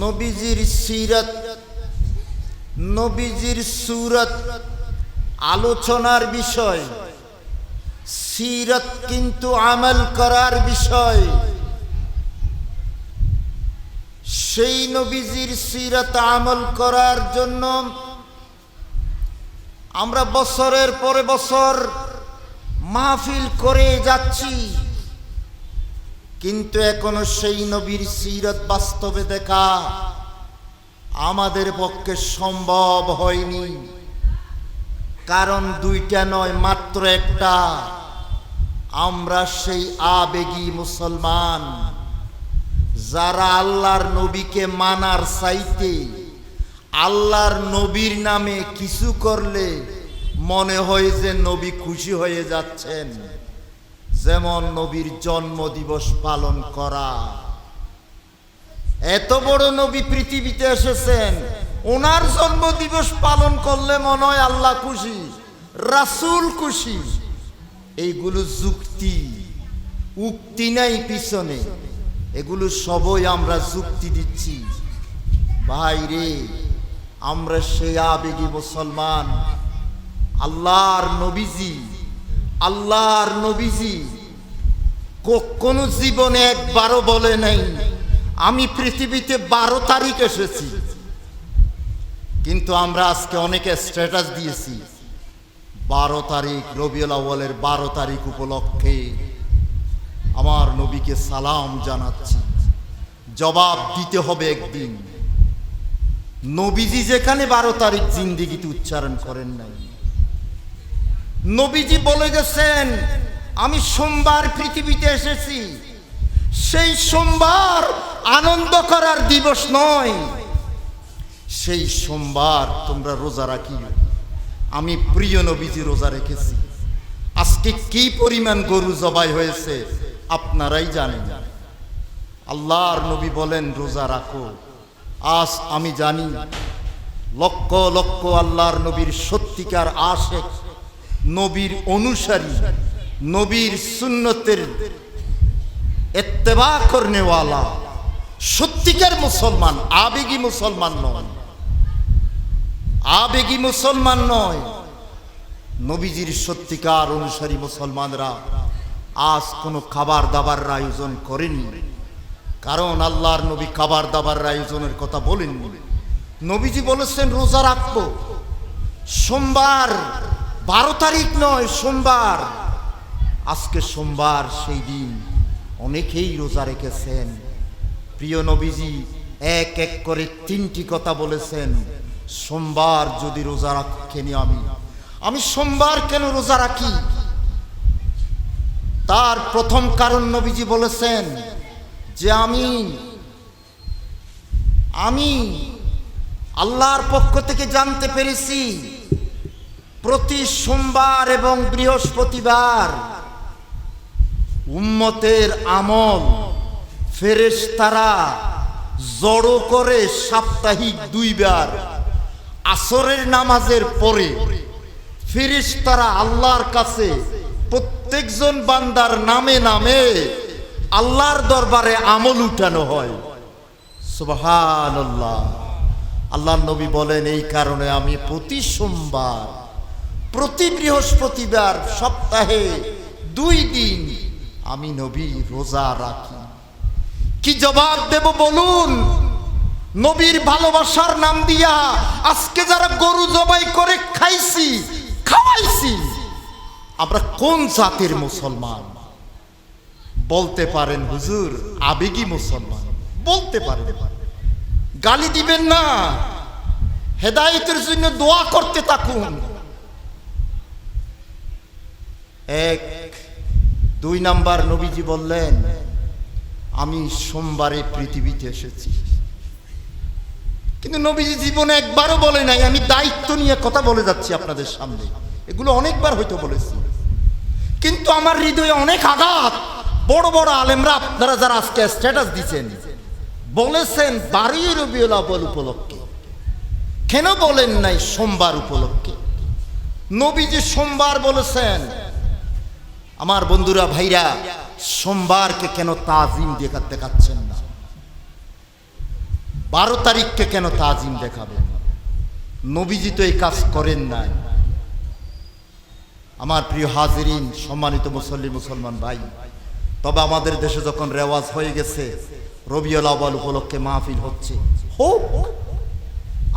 নবীজির সিরত, নবীজির সুরত, আলোচনার বিষয়, সিরত কিন্তু আমল করার বিষয়। সেই নবীজির সিরত আমল করার জন্য আমরা বছরের পরে বছর মাহফিল করে যাচ্ছি। কিন্তু এখনও সেই নবীর সিরত বাস্তবে দেখা আমাদের পক্ষে সম্ভব হয়নি। কারণ দুইটা নয়, মাত্র একটা। আমরা সেই আবেগী মুসলমান। যারা আল্লাহর নবীকে মানার চাইতে আল্লাহর নবীর নামে কিছু করলে মনে হয় যে নবী খুশি হয়ে যাচ্ছেন। যেমন নবীর জন্ম দিবস পালন করা। এত বড় নবী পৃথিবীতে এসেছেন, ওনার জন্ম দিবস পালন করলে মনে হয় আল্লাহ খুশি, রাসুল খুশি। এইগুলো যুক্তি, উক্তি নাই পিছনে। এগুলো সবই আমরা যুক্তি দিচ্ছি। ভাই রে, আমরা সেই আবেগী মুসলমান, আল্লাহর নবীজি। আল্লাহর নবীজি কোনো জীবনে একবারও বলে নাই, আমি পৃথিবীতে বারো তারিখ এসেছি। কিন্তু আমরা আজকে অনেকে স্ট্যাটাস দিয়েছি। বারো তারিখ, রবিউল আউ্বালের বারো তারিখ উপলক্ষে আমার নবীকে সালাম জানাচ্ছি। জবাব দিতে হবে একদিন। নবীজি যেখানে বারো তারিখ জিন্দিগিতে উচ্চারণ করেন নাই। নবীজি বলে গেছেন, আমি সোমবার পৃথিবীতে এসেছি। সেই সোমবার আনন্দ করার দিবস নয়। সেই সোমবার তোমরা রোজা রাখি। আমি প্রিয় নবীজি রোজা রেখেছি। আজকে কি পরিমাণ গরু জবাই হয়েছে, আপনারাই জানেন। আল্লাহর নবী বলেন, রোজা রাখো। আজ আমি জানি, লক্ষ লক্ষ আল্লাহর নবীর সত্যিকার আশেক নবীর অনুসারী, নবীর সুন্নতের এত্তেবা করনেওয়ালা। সত্যিকার মুসলমান, আবেগী মুসলমান নয়। আবেগী মুসলমান নয়। নবীজির সত্যিকার অনুসারী মুসলমানরা আজ কোনো খাবার দাবার আয়োজন করেনি। কারণ আল্লাহর নবী খাবার দাবার আয়োজনের কথা বলেননি। নবীজি বলেছেন, রোজা রাখব। সোমবার বারো তারিখ নয়, সোমবার। আজকে সোমবার সেই দিন অনেকেই রোজা রেখেছেন। প্রিয় নবীজি, এক এক করে তিনটি কথা বলেছেন। সোমবার যদি রোজা রাখেনি আমি। আমি সোমবার কেন রোজা রাখি? তার প্রথম কারণ নবীজি বলেছেন যে আমি আমি আল্লাহর পক্ষ থেকে জানতে পেরেছি প্রতি সোমবার এবং বৃহস্পতিবার উম্মতের আমল, ফেরেশতারা জড়ো করে সাপ্তাহিক দুইবার আসরের নামাজের পরে ফেরেশতারা আল্লাহর কাছে প্রত্যেকজন বান্দার নামে নামে আল্লাহর দরবারে আমল উঠানো হয়। সুবহান আল্লাহ নবী বলেন, এই কারণে আমি প্রতি সোমবার প্রতি বৃহস্পতিবার সপ্তাহে দুই দিন আমি নবী রোজা রাখি। কি জবাব দেব বলুন? নবীর ভালোবাসার নাম দিয়া আজকে যারা গরু জবাই করে খাইছি, খাওয়াইছি, আমরা কোন জাতির মুসলমান? বলতে পারেন হুজুর, আবেগী মুসলমান। বলতে পারেন। গালি দিবেন না। হেদায়েতের জন্য দোয়া করতে থাকুন। এক, দুই নাম্বার নবীজি বললেন, আমি সোমবারে পৃথিবীতে এসেছি। কিন্তু নবীজি জীবনে একবারও বলে নাই, আমি দায়িত্ব নিয়ে কথা বলে যাচ্ছি আপনাদের সামনে। এগুলো অনেকবার হয়তো বলেছি। কিন্তু আমার হৃদয়ে অনেক আঘাত। বড় বড় আলেমরা আপনারা যারা আজকে স্ট্যাটাস দিচ্ছেন বলেছেন বারোই রবিউল আব্বাল উপলক্ষে। কেন বলেন নাই সোমবার উপলক্ষে? নবীজি সোমবার বলেছেন আমার বন্ধুরা, ভাইরা, সোমবারকে কেন তাজিম দেখা দেখাচ্ছেন না? বারো তারিখকে কেন তাজিম দেখাবেন? নবীজি তো এই কাজ করেন নাই। আমার প্রিয় হাজিরিন, সম্মানিত মুসল্লি মুসলমান ভাই, তবে আমাদের দেশে যখন রেওয়াজ হয়ে গেছে, রবিউল আওয়াল উপলক্ষে মাহফিল হচ্ছে। হোক,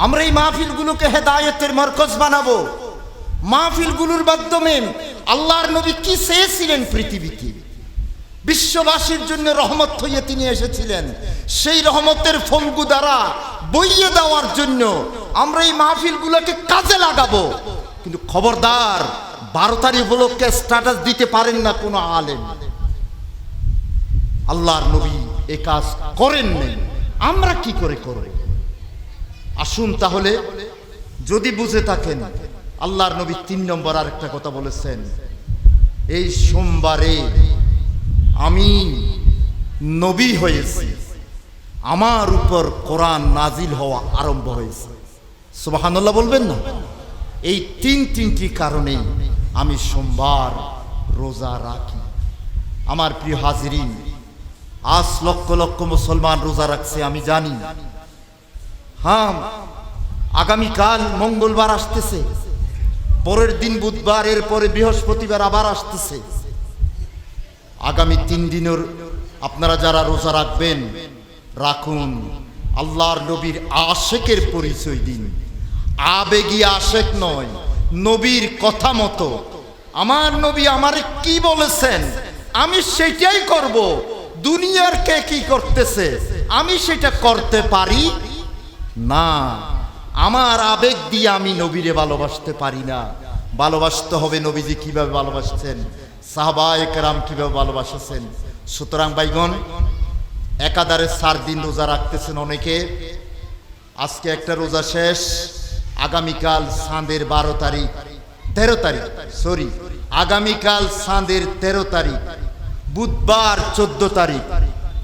আমরা এই মাহফিলগুলোকে হেদায়েতের মরকজ বানাবো। মাহফিলগুলোর মাধ্যমে আল্লাহর নবী কি চেয়েছিলেন পৃথিবীতে বিশ্ববাসীর জন্য রহমত হইয়ে তিনি এসেছিলেন। সেই রহমতের ফলগু দ্বারা বইয়ে দেওয়ার জন্য আমরা এই মাহফিলগুলোকে কাজে লাগাবো। কিন্তু খবরদার, বারো তারিখ উপলক্ষে স্ট্যাটাস দিতে পারেন না কোনো আলেম। আল্লাহর নবী এ কাজ করেন নাই। আমরা কি করে করব? আসুন তাহলে, যদি বুঝে থাকেন আল্লাহর নবী তিন নম্বর আর একটা কথা বলেছেন। এই সোমবারে আমি নবী হয়েছি। আমার উপর কোরআন নাজিল হওয়া আরম্ভ হয়েছে। সুবাহান্লাহ বলবেন না? এই তিন তিনটি কারণে আমি সোমবার রোজা রাখি। আমার প্রিয় হাজিরিন, আজ লক্ষ লক্ষ মুসলমান রোজা রাখছে, আমি জানি। হ্যাঁ আগামীকাল মঙ্গলবার আসতেছে। পরের দিন বুধবার, এরপরে বৃহস্পতিবার আবার আসতেছে। আগামী তিন দিনের আপনারা যারা রোজা রাখবেন, রাখুন। আল্লাহর নবীর আশেকের পরিচয় দিন। আবেগী আশেক নয়, নবীর কথা মতো। আমার নবী আমারে কি বলেছেন? আমি সেটাই করব। দুনিয়ার কে কি করতেছে? আমি সেটা করতে পারি না। আমার আবেগ দিয়ে আমি নবীরে ভালোবাসতে পারি না। ভালোবাসতে হবে নবীজি কীভাবে ভালোবাসছেন? সাহাবা একরাম কীভাবে ভালোবাসেছেন? সুতরাং বাইগন একাধারে চার দিন রোজা রাখতেছেন অনেকে। আজকে একটা রোজা শেষ, আগামীকাল সাঁদের বারো তারিখ। তেরো তারিখ সরি আগামীকাল সাঁদের তেরো তারিখ। বুধবার চোদ্দ তারিখ,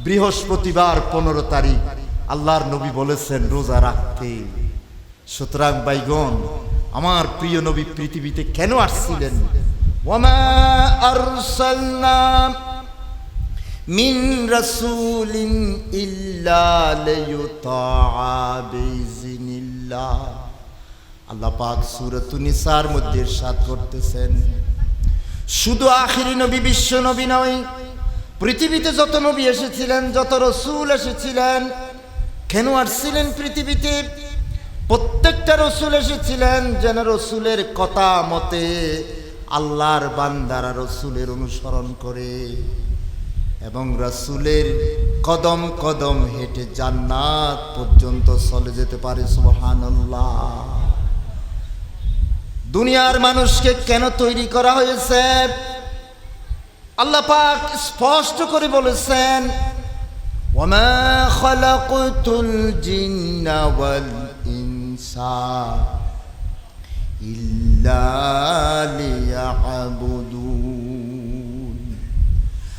বৃহস্পতিবার পনেরো তারিখ। আল্লাহর নবী বলেছেন রোজা রাখতে। সুতরাং বাইগন আমার প্রিয় নবী পৃথিবীতে কেন আসছিলেন? ওয়ামা আরসালনা মিন রাসূলিন ইল্লা লিয়ুতাআ বিইজনিল্লাহ আল্লাহ পাক সূরাতুন মধ্যে ইরশাদ করতেছেন। শুধু আখিরি নবী, বিশ্ব নবী নয়, পৃথিবীতে যত নবী এসেছিলেন, যত রসুল এসেছিলেন, কেন আসছিলেন পৃথিবীতে? প্রত্যেকটা রসুল এসেছিলেন যেন রসুলের কথা মতে আল্লাহর বান্দারা রসুলের অনুসরণ করে এবং রসুলের কদম কদম হেঁটে জান্নাত পর্যন্ত চলে যেতে পারে, সুবহানাল্লাহ। দুনিয়ার মানুষকে কেন তৈরি করা হয়েছে? আল্লাহ পাক স্পষ্ট করে বলেছেন, ওয়া মা জিন্না ওয়াল والإنس إلا ليعبدون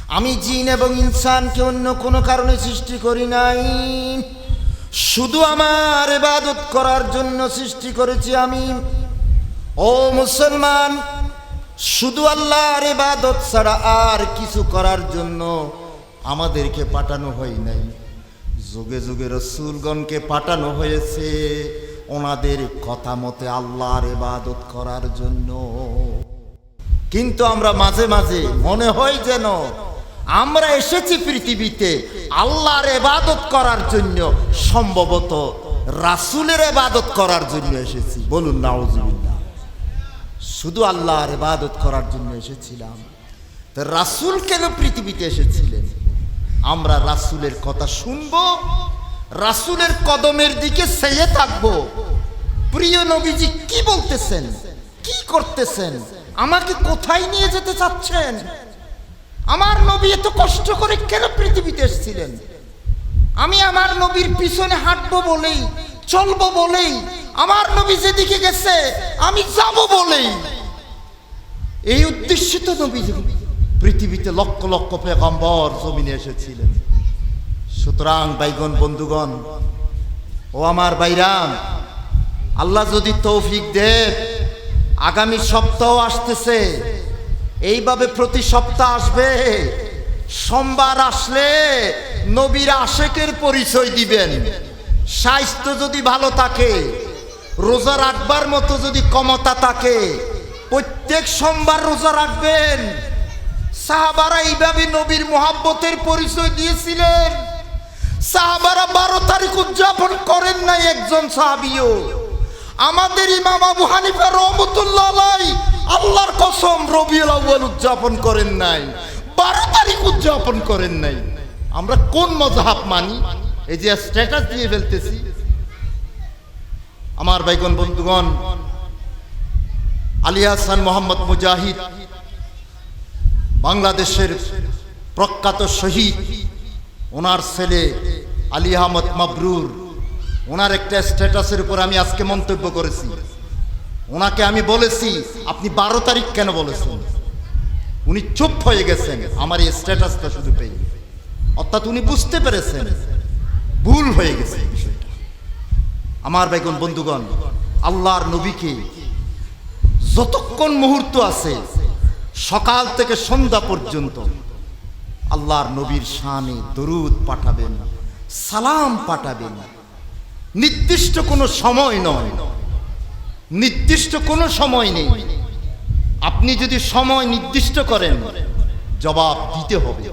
আমি জিন এবং ইনসানকে অন্য কোনো কারণে সৃষ্টি করি নাই শুধু আমার ইবাদত করার জন্য সৃষ্টি করেছি আমি ও মুসলমান শুধু আল্লাহর ইবাদত ছাড়া আর কিছু করার জন্য আমাদেরকে পাঠানো হয় নাই যুগে যুগে রসুলগণকে পাঠানো হয়েছে ওনাদের কথা মতে আল্লাহর ইবাদত করার জন্য। কিন্তু আমরা মাঝে মাঝে মনে হয় যেন আমরা এসেছি পৃথিবীতে আল্লাহর এবাদত করার জন্য, সম্ভবত রাসুলের এবাদত করার জন্য এসেছি। বলুন, নাউজুবিল্লাহ। শুধু আল্লাহর এবাদত করার জন্য এসেছিলাম। তো রাসুল কেন পৃথিবীতে এসেছিলেন? আমরা রাসুলের কথা শুনব রাসুলের কদমের দিকে সেয়ে থাকব। প্রিয় নবীজি, কি বলতেছেন? কি করতেছেন? আমাকে কোথায় নিয়ে যেতে চাচ্ছেন? আমার নবী এত কষ্ট করে কেন পৃথিবীতে এসেছিলেন? আমি আমার নবীর পিছনে হাঁটবো বলেই, চলবো বলেই, আমার নবী যেদিকে গেছে, আমি যাব বলেই। এই উদ্দেশ্যে তো নবী পৃথিবীতে লক্ষ লক্ষ পেগম্বর জমিনে এসেছিলেন। সুতরাং বাইগন বন্ধুগণ, ও আমার বাইরাম আল্লাহ যদি তৌফিক দেব আগামী সপ্তাহ আসতেছে, এইভাবে প্রতি সপ্তাহ আসবে, সোমবার আসলে নবীর আশেকের পরিচয় দিবেন। স্বাস্থ্য যদি ভালো থাকে, রোজা রাখবার মতো যদি ক্ষমতা থাকে, প্রত্যেক সোমবার রোজা রাখবেন। সাহাবারা এইভাবে নবীর মোহাব্বতের পরিচয় দিয়েছিলেন। সাহাবারা বারো তারিখ উদযাপন করেন নাই একজন সাহাবিও। আমাদের ইমাম আবু হানিফা রহমতুল্লাহ আল্লাহর কসম রবিউল আউ্বাল উদযাপন করেন নাই, বারো তারিখ উদযাপন করেন নাই। আমরা কোন মজাহাব মানি? এই যে স্ট্যাটাস দিয়ে ফেলতেছি। আমার বাইগন বন্ধুগণ, আলী হাসান মোহাম্মদ মুজাহিদ বাংলাদেশের প্রখ্যাত শহীদ ওনার ছেলে আলী আহমদ মাবরুর। ওনার একটা স্ট্যাটাসের উপর আমি আজকে মন্তব্য করেছি। ওনাকে আমি বলেছি, আপনি বারো তারিখ কেন বলেছেন? উনি চুপ হয়ে গেছেন, আমার এই স্ট্যাটাসটা শুধু পেয়ে। অর্থাৎ উনি বুঝতে পেরেছেন, ভুল হয়ে গেছে বিষয়টা। আমার বেগুন বন্ধুগণ, আল্লাহর নবীকে যতক্ষণ মুহূর্ত আছে, সকাল থেকে সন্ধ্যা পর্যন্ত আল্লাহর নবীর শানে দরুদ পাঠাবেন, সালাম পাঠাবেন। নির্দিষ্ট কোনো সময় নয়। নির্দিষ্ট কোনো সময় নেই। আপনি যদি সময় নির্দিষ্ট করেন, জবাব দিতে হবে।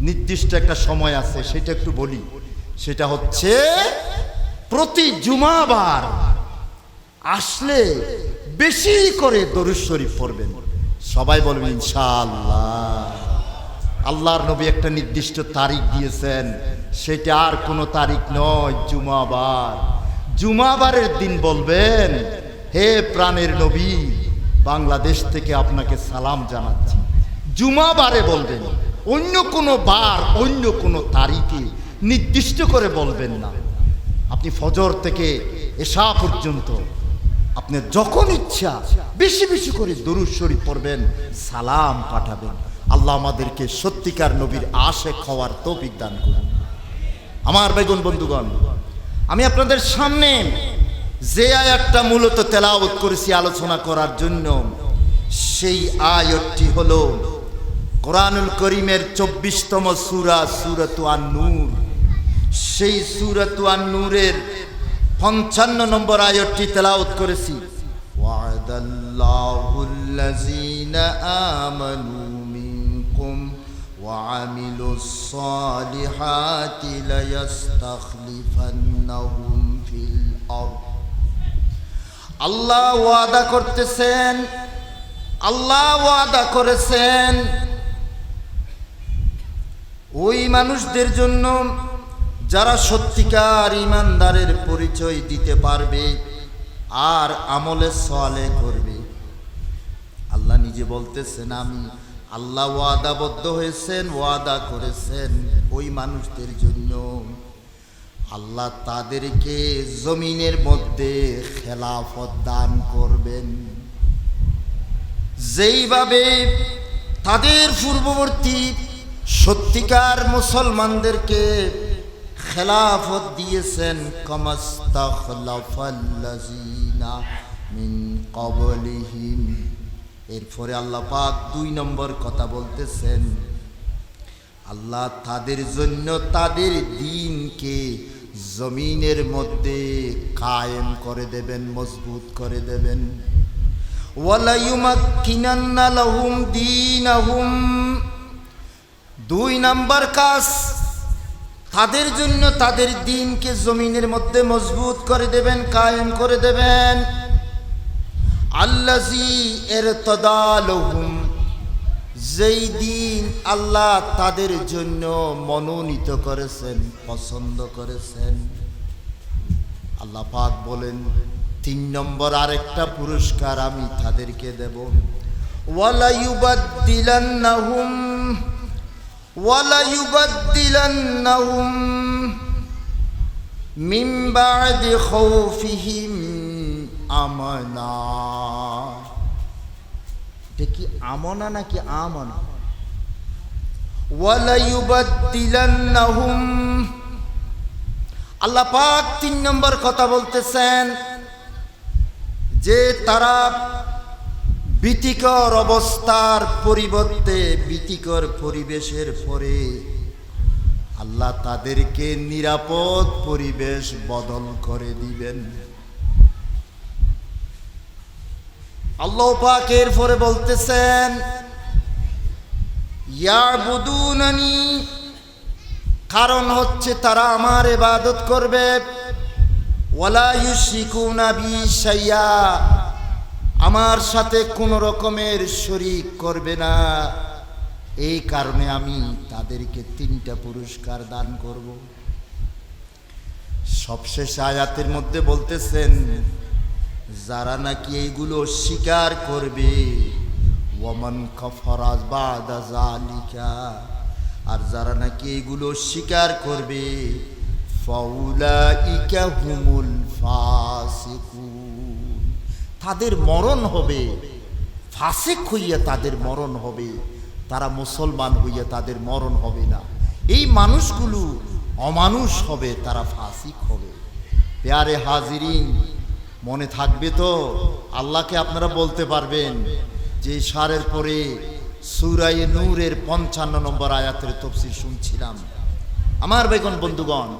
নির্দিষ্ট একটা সময় আছে, সেটা একটু বলি। সেটা হচ্ছে, প্রতি জুমাবার আসলে বেশি করে দরুদ শরীফ পড়বেন। সবাই বলবেন ইনশাআল্লাহ। আল্লাহর নবী একটা নির্দিষ্ট তারিখ দিয়েছেন। সেটা আর কোনো তারিখ নয়, জুমাবার। জুমাবারের দিন বলবেন, হে প্রাণের নবী, বাংলাদেশ থেকে আপনাকে সালাম জানাচ্ছি। জুমাবারে বলবেন, অন্য কোনো বার, অন্য কোনো তারিখে নির্দিষ্ট করে বলবেন না। আপনি ফজর থেকে এশা পর্যন্ত আপনি যখন ইচ্ছা, বেশি বেশি করে দরুদ শরীফ পড়বেন, সালাম পাঠাবেন। আল্লাহ আমাদেরকে সত্যিকার নবীর আশেক হওয়ার তৌফিক দান করুন। আমার বেগুন বন্ধুগণ, আমি আপনাদের সামনে যে আয়াতটা মূলত তেলাওত করেছি আলোচনা করার জন্য, সেই আয়তটি হল কোরআনুল করিমের চব্বিশতম সুরা, সুরতু নূর সেই সুরতু নূরের পঞ্চান্ন নম্বর আয়তটি তেলাওত করেছি। আমানু وعملوا الصالحات ليستخلفنهم في الأرض আল্লাহ ওয়াদা করতেছেন আল্লাহ ওয়াদা করেছেন ওই মানুষদের জন্য যারা সত্যিকার ইমানদারের পরিচয় দিতে পারবে আর আমলে সলে করবে আল্লাহ নিজে বলতেছেন আমি আল্লাহ ওয়াদাবদ্ধ হয়েছেন, ওয়াদা করেছেন ওই মানুষদের জন্য। আল্লাহ তাদেরকে জমিনের মধ্যে খেলাফত দান করবেন। যেইভাবে তাদের পূর্ববর্তী সত্যিকার মুসলমানদেরকে খেলাফত দিয়েছেন, কমাস্তাখলাফাল্লাযিনা মিন ক্বাবলিহিম। এরপরে আল্লাহ পাক দুই নম্বর কথা বলতেছেন, আল্লাহ তাদের জন্য তাদের দিনকে জমিনের মধ্যে কায়েম করে দেবেন, মজবুত করে দেবেন। দুই নাম্বার কাজ, তাদের জন্য তাদের দিনকে জমিনের মধ্যে মজবুত করে দেবেন, কায়েম করে দেবেন। আল্লাজি এর তদালহুম যেই দিন আল্লাহ তাদের জন্য মনোনীত করেছেন, পছন্দ করেছেন। আল্লাহ পাক বলেন, তিন নম্বর আরেকটা পুরস্কার আমি তাদেরকে দেব। ওয়ালাইউবাদ্দিলান্নাহুম ওয়ালাইউবাদ্দিলান্নাহুম মিন বাদি খাউফিহিম আমানা। এটা কি আমনা নাকি আমনা? আল্লাহ পাক তিন নম্বর কথা বলতেছেন যে তারা ভীতিকর অবস্থার পরিবর্তে ভীতিকর পরিবেশের পরে আল্লাহ তাদেরকে নিরাপদ পরিবেশ বদল করে দিবেন। আল্লাহ পাক এরপরে বলতেছেন, ইয়াবুদুনানি কারণ হচ্ছে তারা আমার ইবাদত করবে। ওয়ালা ইউশরিকুনা বি শাইয়া আমার সাথে কোনো রকমের শরিক করবে না। এই কারণে আমি তাদেরকে তিনটা পুরস্কার দান করব। সবশেষ আয়াতের মধ্যে বলতেছেন যারা নাকি এইগুলো স্বীকার করবে, ওয়ামান কফরাজ বাদা জালিকা আর যারা নাকি এইগুলো স্বীকার করবে তাদের মরণ হবে, ফাসিক হইয়া তাদের মরণ হবে, তারা মুসলমান হইয়া তাদের মরণ হবে না। এই মানুষগুলো অমানুষ হবে, তারা ফাসিক হবে। পেয়ারে হাজিরিন মনে থাকবে তো? আল্লাহকে আপনারা বলতে পারবেন যে সারের পরে সুরাই নূরের পঞ্চান্ন নম্বর আয়াতের তফসির শুনছিলাম। আমার বেগন বন্ধুগণ,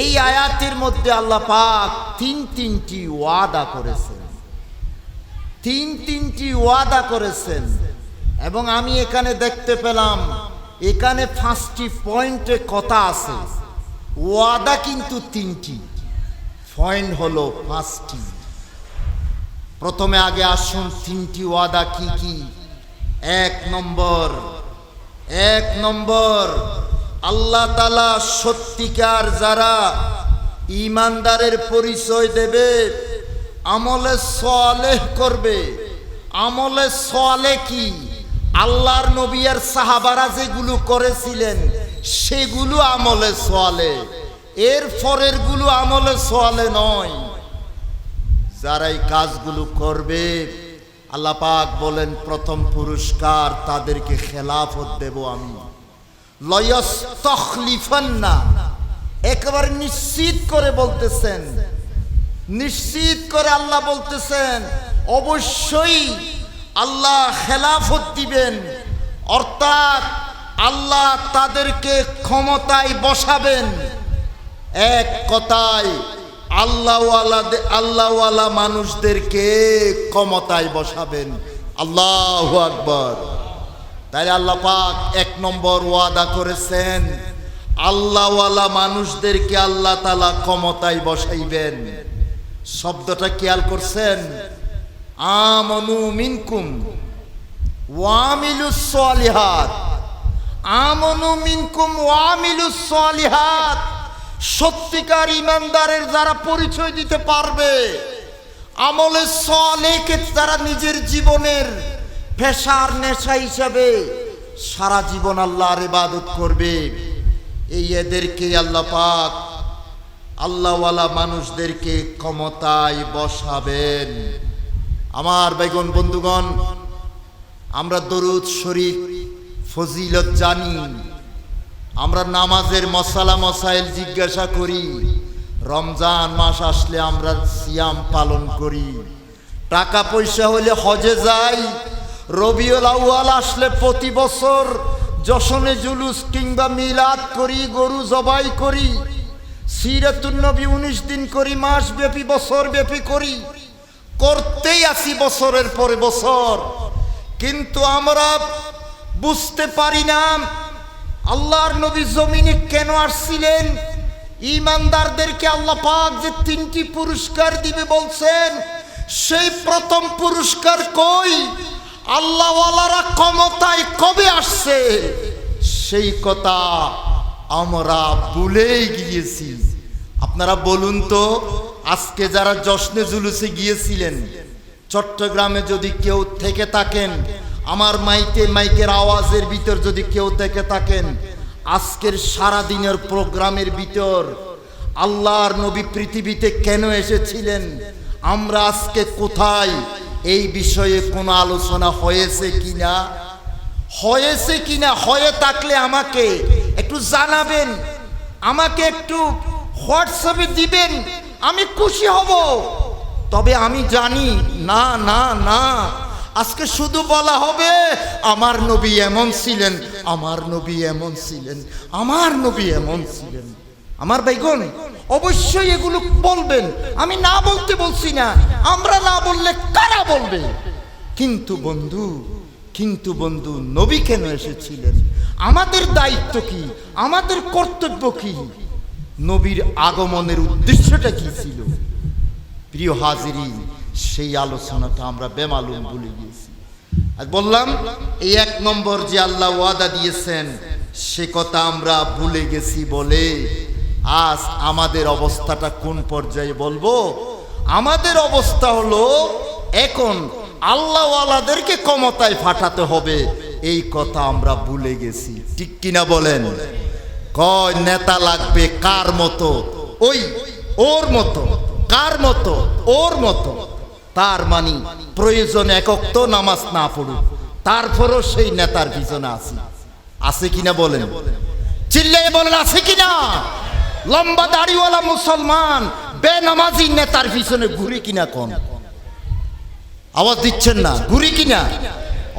এই আয়াতের মধ্যে আল্লাহ পাক তিন তিনটি ওয়াদা করেছেন। তিন তিনটি ওয়াদা করেছেন এবং আমি এখানে দেখতে পেলাম, এখানে পাঁচটি পয়েন্টে কথা আছে। ওয়াদা কিন্তু তিনটি। পয়েন্ট হলো পাঁচটি প্রথমে আগে আসুন, তিনটি ওয়াদা কি কি? এক নম্বর এক নম্বর, আল্লাহ তালা সত্যিকার যারা ইমানদারের পরিচয় দেবে, আমলে সলেহ করবে। আমলে সলে কি? আল্লাহর নবী আর সাহাবারা যেগুলো করেছিলেন, সেগুলো আমলে সোয়ালে এর পরেরগুলো আমলে সোয়ালে নয়। যারা এই কাজগুলো করবে, আল্লাহ পাক বলেন, প্রথম পুরস্কার তাদেরকে খেলাফত দেব আমি। না একেবারে নিশ্চিত করে বলতেছেন। নিশ্চিত করে আল্লাহ বলতেছেন, অবশ্যই আল্লাহ খেলাফত দিবেন। অর্থাৎ আল্লাহ তাদেরকে ক্ষমতায় বসাবেন। এক কথায়, আল্লাহওয়ালা আল্লাহওয়ালা মানুষদেরকে ক্ষমতায় বসাবেন। আল্লাহ আকবর। তাই আল্লাহ পাক এক নম্বর ওয়াদা করেছেন, আল্লাহওয়ালা মানুষদেরকে আল্লাহ তালা ক্ষমতায় বসাইবেন। শব্দটা খেয়াল করছেন? আমনু মিনকুম ওয়ামিলুস আমনু মিনকুম ওয়ামিলুস সালিহাত। সত্যিকার ইমানদারের যারা পরিচয় দিতে পারবে, আমলে সলেকে তারা নিজের জীবনের পেশার নেশা হিসাবে সারা জীবন আল্লাহর ইবাদত করবে। এই এদেরকে আল্লাহ পাক আল্লাহওয়ালা মানুষদেরকে ক্ষমতায় বসাবেন। আমার বেগুন বন্ধুগণ, আমরা দরুদ শরীফ ফজিলত জানি। আমরা নামাজের মশালা মশাইল জিজ্ঞাসা করি, রমজান মাস আসলে আমরা সিয়াম পালন করি। টাকা পয়সা হলে হজে যাই, রবিউল আউয়াল আসলে প্রতি বছর যশনে জুলুস কিংবা মিলাদ করি, গরু জবাই করি, সিরাতুন নবী উনিশ দিন করি মাস ব্যাপী বছর ব্যাপী করি। করতেই আসি বছরের পরে বছর, কিন্তু আমরা বুঝতে পারি না আল্লাহর নবী জমিনে কেন আসছিলেন? ইমানদারদেরকে আল্লাহ পাক যে তিনটি পুরস্কার দিবে বলছেন, সেই প্রথম পুরস্কার কই? আল্লাহওয়ালারা ক্ষমতায় কবে আসছে? সেই কথা আমরা ভুলেই গিয়েছি। আপনারা বলুন তো, আজকে যারা জশ্নে জুলুসে গিয়েছিলেন, চট্টগ্রামে যদি কেউ থেকে থাকেন আমার মাইকে, মাইকের আওয়াজের ভিতর যদি কেউ থেকে থাকেন, আজকের সারা দিনের প্রোগ্রামের ভিতর আল্লাহর নবী পৃথিবীতে কেন এসেছিলেন, আমরা আজকে কোথায়, এই বিষয়ে কোনো আলোচনা হয়েছে কিনা? হয়েছে কিনা? হয়ে থাকলে আমাকে একটু জানাবেন, আমাকে একটু হোয়াটসঅ্যাপে দিবেন, আমি খুশি হব। তবে আমি জানি, না না না আজকে শুধু বলা হবে, আমার নবী এমন ছিলেন, আমার নবী এমন ছিলেন, আমার নবী এমন ছিলেন। আমার বাইগন অবশ্যই এগুলো বলবেন। আমি না বলতে বলছি না, আমরা না বললে কারা বলবে? কিন্তু বন্ধু কিন্তু বন্ধু, নবী কেন এসেছিলেন? আমাদের দায়িত্ব কি? আমাদের কর্তব্য কি? নবীর আগমনের উদ্দেশ্যটা কি ছিল? প্রিয় হাজিরিন সেই আলোচনাটা আমরা বেমালুম ভুলে গিয়েছি। আর বললাম, এই এক নম্বর যে আল্লাহ ওয়াদা দিয়েছেন, সে কথা আমরা ভুলে গেছি বলে আজ আমাদের অবস্থাটা কোন পর্যায়ে বলব? আমাদের অবস্থা হলো, এখন আল্লাহওয়ালাদেরকে ক্ষমতায় ফাটাতে হবে, এই কথা আমরা ভুলে গেছি। ঠিক কিনা বলেন? কয়, নেতা লাগবে কার মতো? ওই, ওর মতো, কার মতো? ওর মতো। তার মানি প্রয়োজন একক তো নামাজ না পড়ুক। তারপরও সেই নেতার পিছনে আছে। আছে কিনা বলেন? চিল্লে বলেন, আছে কিনা লম্বা দাড়িওয়ালা মুসলমান, বেনামাজি নেতার পিছনে ঘুরি কিনা? কম আওয়াজ দিচ্ছেন না, ঘুরি কিনা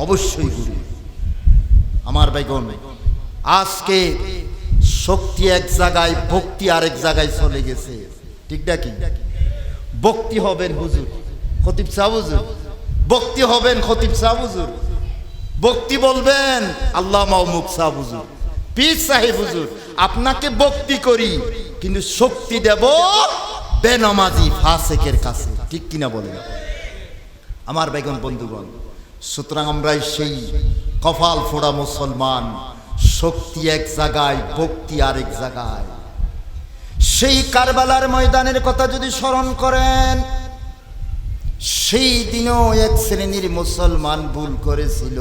অবশ্যই ঘুরি। আমার বেগন আজকে শক্তি এক জায়গায়, ভক্তি আরেক জায়গায় চলে গেছে। ঠিক নাকি ভক্তি হবেন হুজুর। খতিব সাহ হুজুর। ভক্তি হবেন খতিব সাহ হুজুর। ভক্তি বলবেন আল্লাহ মাহমুক সাহ হুজুর। পীর সাহেব হুজুর, আপনাকে ভক্তি করি, কিন্তু শক্তি দেব বেনমাজি ফাসেকের কাছে। ঠিক কিনা বলেন? আমার বেগন বন্ধুগণ, সুতরাং আমরাই সেই কপাল ফোড়া মুসলমান, শক্তি এক জায়গায় ভক্তি আরেক জায়গায়। সেই কারবালার ময়দানের কথা যদি স্মরণ করেন সেই দিনও এক শ্রেণির মুসলমান ভুল করেছিল।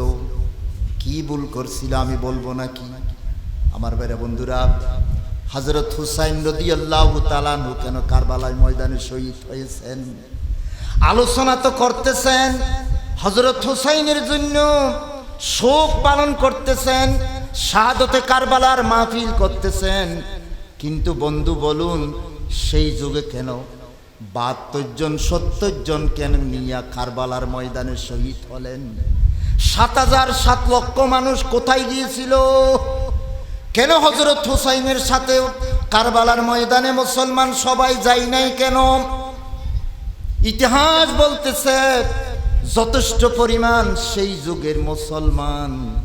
কি ভুল করছিল আমি বলব না কি আমার বেড়া বন্ধুরা হজরত হুসাইন রদি আল্লাহ তালানহু কেন কারবালায় ময়দানে শহীদ হয়েছেন? আলোচনা তো করতেছেন হজরত হুসাইনের জন্য শোক পালন করতেছেন, শাহাদতে কারবালার মাহফিল করতেছেন। কিন্তু বন্ধু, বলুন, সেই যুগে কেন বাহাত্তর জন সত্তর জন কেন নিয়া কারবালার ময়দানে শহীদ হলেন? সাত হাজার সাত লক্ষ মানুষ কোথায় গিয়েছিল? কেন হজরত হুসাইনের সাথে কারবালার ময়দানে মুসলমান সবাই যাই নাই কেন? ইতিহাস বলতেছে, যথেষ্ট পরিমাণ সেই যুগের মুসলমান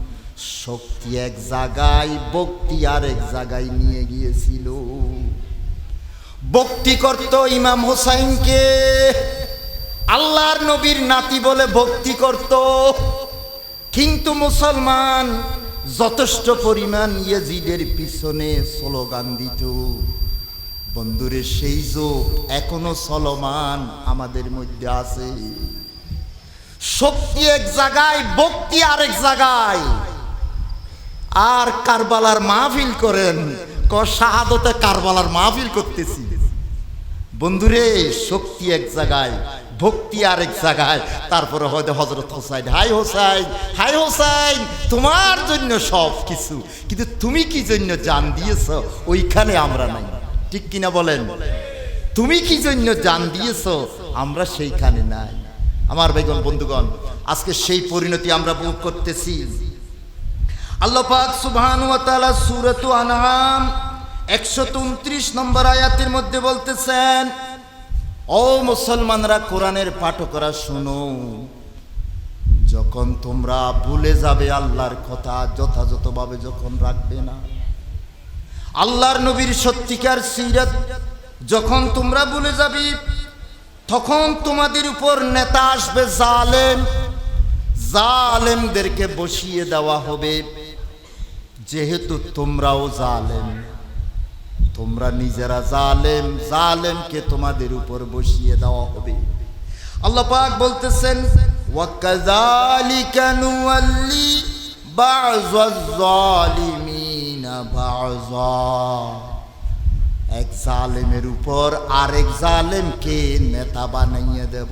শক্তি এক জায়গায়, ভক্তি আর এক জায়গায় নিয়ে গিয়েছিল। ভক্তি করত ইমাম হোসাইনকে। আল্লাহর নবীর নাতি বলে ভক্তি করত। কিন্তু মুসলমান যথেষ্ট পরিমাণ ইয়েজিদের পিছনে স্লোগান দিত। বন্ধুরে, সেই যোগ এখনও চলমান আমাদের মধ্যে আছে। শক্তি এক জায়গায়, ভক্তি আরেক জায়গায়। আর কারবালার মাহফিল করেন, ক, শাহাদতে কারবালার মাহফিল করতেছি। বন্ধুরে, শক্তি এক জায়গায়, ভক্তি আরেক জায়গায়। তারপরে হয়তো হজরত হোসাইন, হাই হোসাইন হাই হোসাইন, তোমার জন্য সব কিছু। কিন্তু তুমি কি জন্য জান দিয়েছ? ওইখানে আমরা নাই। ঠিক কিনা বলেন? তুমি কি জন্য জান দিয়েছ? আমরা সেইখানে নাই। আমার বেগম, বন্ধুগণ, আজকে সেই পরিণতি আমরা ভোগ করতেছি। আল্লাহ পাক সুবহান ওয়া তাআলা সূরাত আনআম 129 নম্বর আয়াতের মধ্যে বলতেছেন, ও মুসলমানরা কোরআনের পাঠকরা শোনো। যখন তোমরা ভুলে যাবে আল্লাহর কথা, যথাযথভাবে যখন রাখবে না। আল্লাহর নবীর সত্যিকার সিরাত, যখন তোমরা ভুলে যাবে, তখন তোমাদের উপর নেতা আসবে জালেম। জালেমদেরকে বসিয়ে দেওয়া হবে। যেহেতু তোমরাও জালেম। তোমরা নিজেরা জালেম, জালেমকে তোমাদের উপর বসিয়ে দেওয়া হবে। আল্লাহ পাক বলতেছেন, ওয়াকাযালিকা নুওয়াল্লি বা'যাজ জালিমিনা বা'যা। এক জালেমের উপর আরেক জালেমকে নেতা বানাইয়ে দেব।